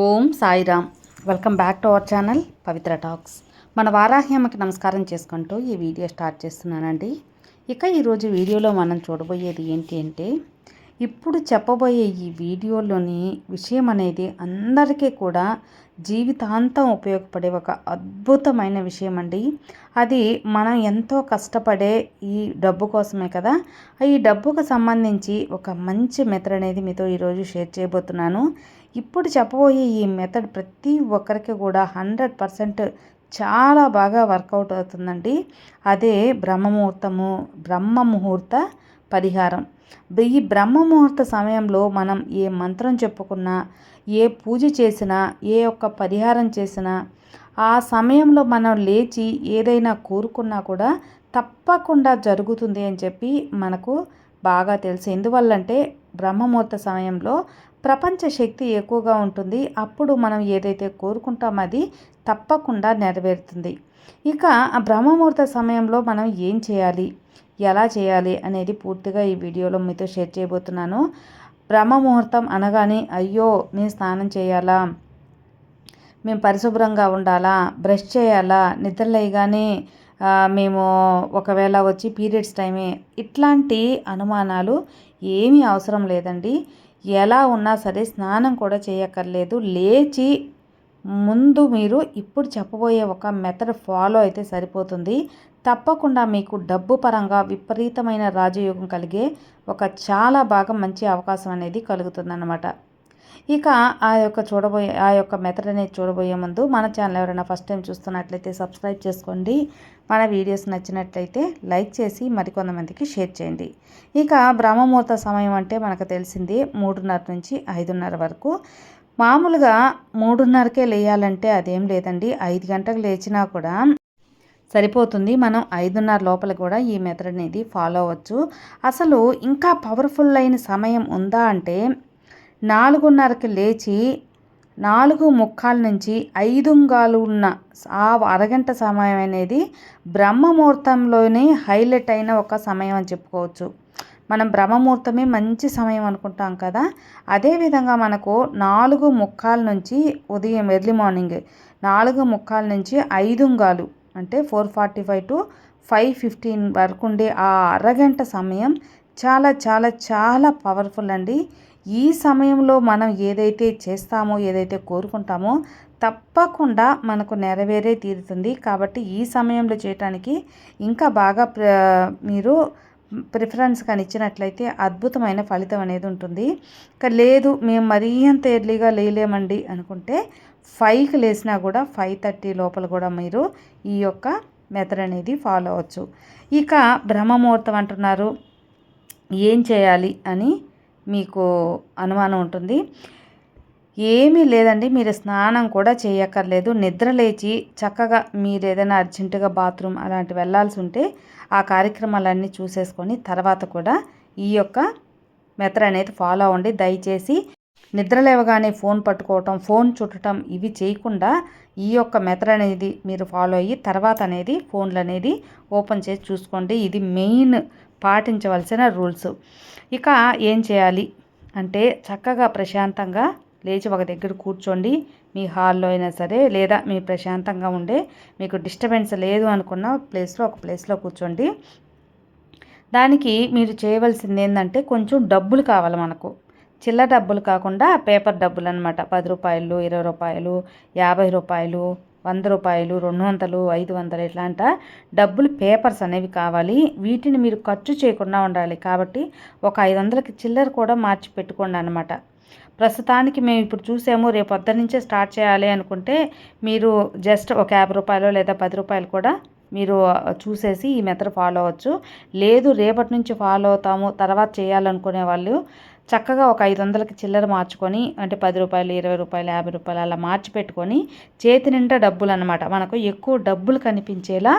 Om Sairam. Welcome back to our channel Pavitra talks. మన వారాహ్యమ్మకి నమస్కారం చేసుకుంటూ ఈ వీడియో స్టార్ట్ చేస్తున్నానండి. ఇక ఈరోజు వీడియోలో మనం చూడబోయేది ఏంటి అంటే ఇప్పుడు చెప్పబోయే ఈ వీడియోలోని విషయం అనేది అందరికీ కూడా జీవితాంతం ఉపయోగపడే ఒక అద్భుతమైన విషయం అండి అది మనం ఎంతో కష్టపడే ఈ డబ్బు కోసమే కదా. ఈ డబ్బుకు సంబంధించి ఒక మంచి మెథడ్ అనేది మీతో ఈరోజు షేర్ చేయబోతున్నాను. ఇప్పుడు చెప్పబోయే ఈ మెథడ్ ప్రతి ఒక్కరికి కూడా హండ్రెడ్ పర్సెంట్ చాలా బాగా వర్కౌట్ అవుతుందండి. అదే బ్రహ్మముహూర్తము బ్రహ్మ ముహూర్త పరిహారం. ఈ బ్రహ్మ ముహూర్త సమయంలో మనం ఏ మంత్రం చెప్పుకున్నా ఏ పూజ చేసినా ఏ ఒక్క పరిహారం చేసినా ఆ సమయంలో మనం లేచి ఏదైనా కోరుకున్నా కూడా తప్పకుండా జరుగుతుంది అని చెప్పి మనకు బాగా తెలుసు. ఎందువల్లంటే బ్రహ్మముహూర్త సమయంలో ప్రపంచ శక్తి ఎక్కువగా ఉంటుంది. అప్పుడు మనం ఏదైతే కోరుకుంటామో అది తప్పకుండా నెరవేరుతుంది. ఇక ఆ బ్రహ్మముహూర్త సమయంలో మనం ఏం చేయాలి? ఎలా చేయాలి అనేది పూర్తిగా ఈ వీడియోలో మీతో షేర్ చేయబోతున్నాను. బ్రహ్మముహూర్తం అనగానే అయ్యో నేను స్నానం చేయాలా? మేము పరిశుభ్రంగా ఉండాలా? బ్రష్ చేయాలా? నిద్రలేయగానే మేము ఒకవేళ వచ్చి పీరియడ్స్ టైమే ఇట్లాంటి అనుమానాలు ఏమీ అవసరం లేదండి. ఎలా ఉన్నా సరే స్నానం కూడా చేయక్కర్లేదు. లేచి ముందు మీరు ఇప్పుడు చెప్పబోయే ఒక మెథడ్ ఫాలో అయితే సరిపోతుంది. తప్పకుండా మీకు డబ్బు పరంగా విపరీతమైన రాజయోగం కలిగే ఒక చాలా బాగా మంచి అవకాశం అనేది కలుగుతుందన్నమాట. ఇక ఆ యొక్క చూడబోయే ఆ యొక్క మెథడ్ అనేది చూడబోయే ముందు మన ఛానల్ ఎవరైనా ఫస్ట్ టైం చూస్తున్నట్లయితే సబ్స్క్రైబ్ చేసుకోండి. మన వీడియోస్ నచ్చినట్లయితే లైక్ చేసి మరికొంతమందికి షేర్ చేయండి. ఇక బ్రహ్మముహూర్త సమయం అంటే మనకు తెలిసింది మూడున్నర నుంచి ఐదున్నర వరకు. మామూలుగా మూడున్నరకే లేయాలంటే అదేం లేదండి. ఐదు గంటలకు లేచినా కూడా సరిపోతుంది. మనం ఐదున్నర లోపల కూడా ఈ మెథడ్ అనేది ఫాలో అవ్వచ్చు. అసలు ఇంకా పవర్ఫుల్ అయిన సమయం ఉందా అంటే నాలుగున్నరకి లేచి నాలుగు ముక్కాల నుంచి ఐదుంగాలు ఉన్న ఆ అరగంట సమయం అనేది బ్రహ్మముహూర్తంలోనే హైలైట్ అయిన ఒక సమయం అని చెప్పుకోవచ్చు. మనం బ్రహ్మముహూర్తమే మంచి సమయం అనుకుంటాం కదా. అదేవిధంగా మనకు నాలుగు ముక్కాల నుంచి ఉదయం ఎర్లీ మార్నింగ్ నాలుగు ముక్కాల నుంచి ఐదుంగాలు అంటే four forty five to five fifteen వరకు ఉండే ఆ అరగంట సమయం చాలా చాలా చాలా పవర్ఫుల్ అండి. ఈ సమయంలో మనం ఏదైతే చేస్తామో ఏదైతే కోరుకుంటామో తప్పకుండా మనకు నెరవేరే తీరుతుంది. కాబట్టి ఈ సమయంలో చేయటానికి ఇంకా బాగా మీరు ప్రిఫరెన్స్ కానీ ఇచ్చినట్లయితే అద్భుతమైన ఫలితం అనేది ఉంటుంది. ఇక లేదు మేము మరీ అంత ఎర్లీగా లేలేమండి అనుకుంటే ఫైవ్కి లేసినా కూడా ఫైవ్ థర్టీ లోపల కూడా మీరు ఈ యొక్క మెథడ్ అనేది ఫాలో అవ్వచ్చు ఇక బ్రహ్మముహూర్తం అంటున్నారు. ఏం చేయాలి అని మీకు అనుమానం ఉంటుంది. ఏమీ లేదండి. మీరు స్నానం కూడా చేయక్కర్లేదు. నిద్ర లేచి చక్కగా మీరు ఏదైనా అర్జెంటుగా బాత్రూమ్ అలాంటి వెళ్ళాల్సి ఉంటే ఆ కార్యక్రమాలన్నీ చూసేసుకొని తర్వాత కూడా ఈ యొక్క మెథడ్ అనేది ఫాలో అవ్వండి. దయచేసి నిద్ర లేవగానే ఫోన్ పట్టుకోవటం ఫోన్ చుట్టడం ఇవి చేయకుండా ఈ యొక్క మెథడ్ అనేది మీరు ఫాలో అయ్యి తర్వాత అనేది ఫోన్లు అనేది ఓపెన్ చేసి చూసుకోండి. ఇది మెయిన్ పాటించవలసిన రూల్స్. ఇక ఏం చేయాలి? అంటే చక్కగా ప్రశాంతంగా లేచి ఒక దగ్గర కూర్చోండి. మీ హాల్లో అయినా సరే లేదా మీ ప్రశాంతంగా ఉండే మీకు డిస్టర్బెన్స్ లేదు అనుకున్న ప్లేస్లో ఒక ప్లేస్లో కూర్చోండి. దానికి మీరు చేయవలసింది ఏంటంటే కొంచెం డబ్బులు కావాలి మనకు. చిల్లర డబ్బులు కాకుండా పేపర్ డబ్బులు అనమాట పది రూపాయలు ఇరవై రూపాయలు యాభై రూపాయలు వంద రూపాయలు రెండు వందలు ఐదు వందలు ఇట్లాంట డబ్బులు పేపర్స్ అనేవి కావాలి. వీటిని మీరు ఖర్చు చేయకుండా ఉండాలి. కాబట్టి ఒక ఐదు వందలకి చిల్లర కూడా మార్చి పెట్టుకోండి అనమాట ప్రస్తుతానికి మేము ఇప్పుడు చూసాము రేపు నుంచే స్టార్ట్ చేయాలి అనుకుంటే మీరు జస్ట్ ఒక యాభై రూపాయలు లేదా పది రూపాయలు కూడా మీరు చూసేసి ఈ మెథడ్ ఫాలో అవ్వచ్చు. లేదు రేపటి నుంచి ఫాలో అవుతాము తర్వాత చేయాలనుకునే వాళ్ళు చక్కగా ఒక ఐదు వందలకి చిల్లర మార్చుకొని అంటే పది రూపాయలు ఇరవై రూపాయలు యాభై రూపాయలు అలా మార్చి పెట్టుకొని చేతి నిండా డబ్బులు అనమాట మనకు ఎక్కువ డబ్బులు కనిపించేలా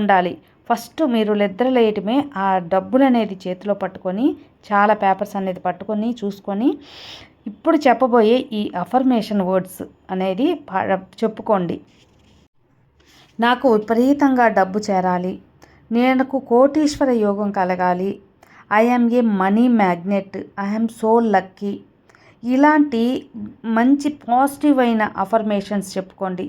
ఉండాలి. ఫస్ట్ మీరు నిద్రలేయటమే ఆ డబ్బులు అనేది చేతిలో పట్టుకొని చాలా పేపర్స్ అనేది పట్టుకొని చూసుకొని ఇప్పుడు చెప్పబోయే ఈ అఫర్మేషన్ వర్డ్స్ అనేది చెప్పుకోండి. నాకు విపరీతంగా డబ్బు చేరాలి. నేను కోటీశ్వర యోగం కలగాలి. I'm a money magnet I'm so lucky ఇలాంటి మంచి పాజిటివ్ అయిన అఫర్మేషన్స్ చెప్పుకోండి.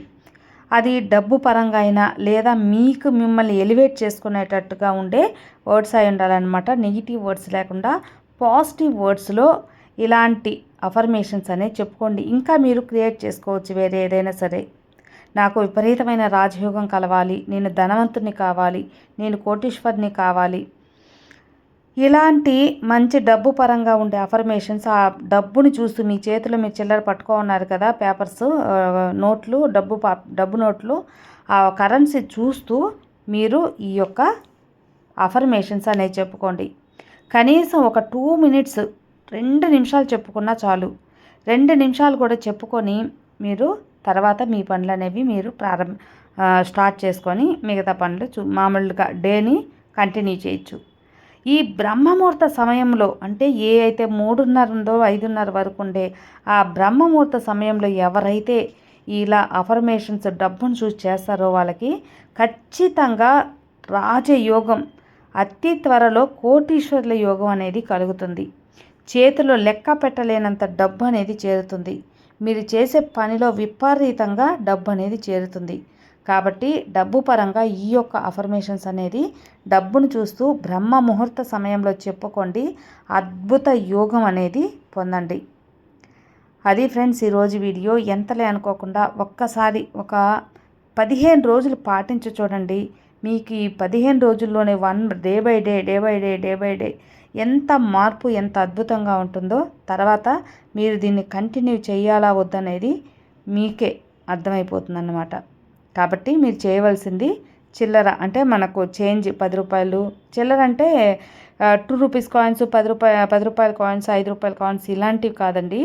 అది డబ్బు పరంగా అయినా లేదా మీకు మిమ్మల్ని ఎలివేట్ చేసుకునేటట్టుగా ఉండే వర్డ్స్ అయి ఉండాలన్నమాట. నెగిటివ్ వర్డ్స్ లేకుండా పాజిటివ్ వర్డ్స్లో ఇలాంటి అఫర్మేషన్స్ అనేవి చెప్పుకోండి. ఇంకా మీరు క్రియేట్ చేసుకోవచ్చు వేరే ఏదైనా సరే. నాకు విపరీతమైన రాజయోగం కలవాలి. నేను ధనవంతుని కావాలి. నేను కోటీశ్వరిని కావాలి. ఇలాంటి మంచి డబ్బు పరంగా ఉండే అఫర్మేషన్స్ ఆ డబ్బుని చూస్తూ మీ చేతిలో మీరు చిల్లర పట్టుకో ఉన్నారు కదా పేపర్స్ నోట్లు డబ్బు డబ్బు నోట్లు ఆ కరెన్సీ చూస్తూ మీరు ఈ యొక్క అఫర్మేషన్స్ అనేవి చెప్పుకోండి. కనీసం ఒక టూ మినిట్స్ రెండు నిమిషాలు చెప్పుకున్నా చాలు. రెండు నిమిషాలు కూడా చెప్పుకొని మీరు తర్వాత మీ పనులు అనేవి మీరు ప్రారంభ స్టార్ట్ చేసుకొని మిగతా పనులు చూ మామూలుగా డేని కంటిన్యూ చేయొచ్చు. ఈ బ్రహ్మముహూర్త సమయంలో అంటే ఏ అయితే మూడున్నర ఉందో ఐదున్నర వరకు ఉండే ఆ బ్రహ్మముహూర్త సమయంలో ఎవరైతే ఇలా అఫర్మేషన్స్ డబ్బును చూసి చేస్తారో వాళ్ళకి ఖచ్చితంగా రాజయోగం అతి త్వరలో కోటీశ్వరుల యోగం అనేది కలుగుతుంది. చేతిలో లెక్క పెట్టలేనంత డబ్బు అనేది చేరుతుంది. మీరు చేసే పనిలో విపరీతంగా డబ్బు అనేది చేరుతుంది. కాబట్టి డబ్బు పరంగా ఈ యొక్క అఫర్మేషన్స్ అనేది డబ్బును చూస్తూ బ్రహ్మ ముహూర్త సమయంలో చెప్పుకోండి అద్భుత యోగం అనేది పొందండి. అది ఫ్రెండ్స్ ఈరోజు వీడియో ఎంతలే అనుకోకుండా ఒక్కసారి ఒక పదిహేను రోజులు పాటించి చూడండి. మీకు ఈ పదిహేను రోజుల్లోనే one day by day day by day day by day ఎంత మార్పు ఎంత అద్భుతంగా ఉంటుందో తర్వాత మీరు దీన్ని కంటిన్యూ చేయాలా వద్దనేది మీకే అర్థమైపోతుందన్నమాట. కాబట్టి మీరు చేయవలసింది చిల్లర. అంటే మనకు చేంజ్ పది రూపాయలు. చిల్లర అంటే టూ రూపీస్ కాయిన్స్ పది రూపాయ పది రూపాయల కాయిన్స్ ఐదు రూపాయల కాయిన్స్ ఇలాంటివి కాదండి.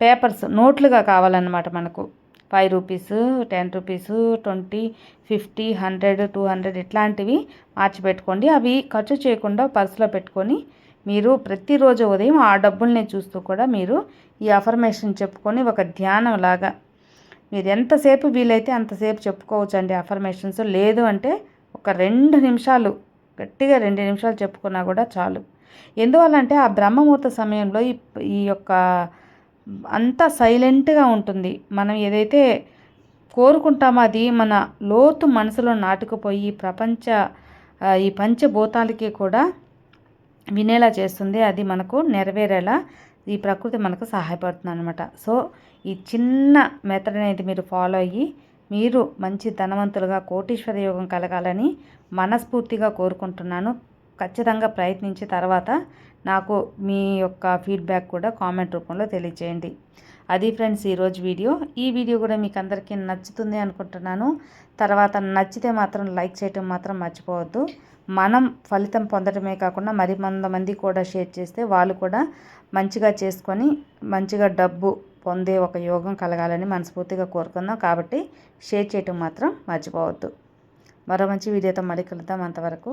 పేపర్స్ నోట్లుగా కావాలన్నమాట మనకు. Five rupees ten rupees twenty fifty hundred two hundred ఇట్లాంటివి మార్చి పెట్టుకోండి. అవి ఖర్చు చేయకుండా పర్సులో పెట్టుకొని మీరు ప్రతిరోజు ఉదయం ఆ డబ్బుల్ని చూస్తూ కూడా మీరు ఈ అఫర్మేషన్ చెప్పుకొని ఒక ధ్యానం లాగా మీరు ఎంతసేపు వీలైతే అంతసేపు చెప్పుకోవచ్చు అండి అఫర్మేషన్స్ లేదు అంటే ఒక రెండు నిమిషాలు గట్టిగా రెండు నిమిషాలు చెప్పుకున్నా కూడా చాలు. ఎందువల్లంటే ఆ బ్రహ్మముహూర్త సమయంలో ఈ ఈ యొక్క అంతా సైలెంట్గా ఉంటుంది. మనం ఏదైతే కోరుకుంటామో అది మన లోతు మనసులో నాటుకుపోయి ప్రపంచ ఈ పంచభూతాలకి కూడా వినేలా చేస్తుంది. అది మనకు నెరవేరేలా ఈ ప్రకృతి మనకు సహాయపడుతుంది అనమాట సో ఈ చిన్న మెథడ్ అనేది మీరు ఫాలో అయ్యి మీరు మంచి ధనవంతులుగా కోటీశ్వర యోగం కలగాలని మనస్ఫూర్తిగా కోరుకుంటున్నాను. ఖచ్చితంగా ప్రయత్నించిన తర్వాత నాకు మీ యొక్క ఫీడ్బ్యాక్ కూడా కామెంట్ రూపంలో తెలియచేయండి. అది ఫ్రెండ్స్ ఈరోజు వీడియో. ఈ వీడియో కూడా మీకు అందరికీ నచ్చుతుంది అనుకుంటున్నాను. తర్వాత నచ్చితే మాత్రం లైక్ చేయటం మాత్రం మర్చిపోవద్దు. మనం ఫలితం పొందడమే కాకుండా మరి మంది కూడా షేర్ చేస్తే వాళ్ళు కూడా మంచిగా చేసుకొని మంచిగా డబ్బు పొందే ఒక యోగం కలగాలని మనస్ఫూర్తిగా కోరుకుందాం. కాబట్టి షేర్ చేయటం మాత్రం మర్చిపోవద్దు. మరో మంచి వీడియోతో మళ్ళీ కలుద్దాం అంతవరకు.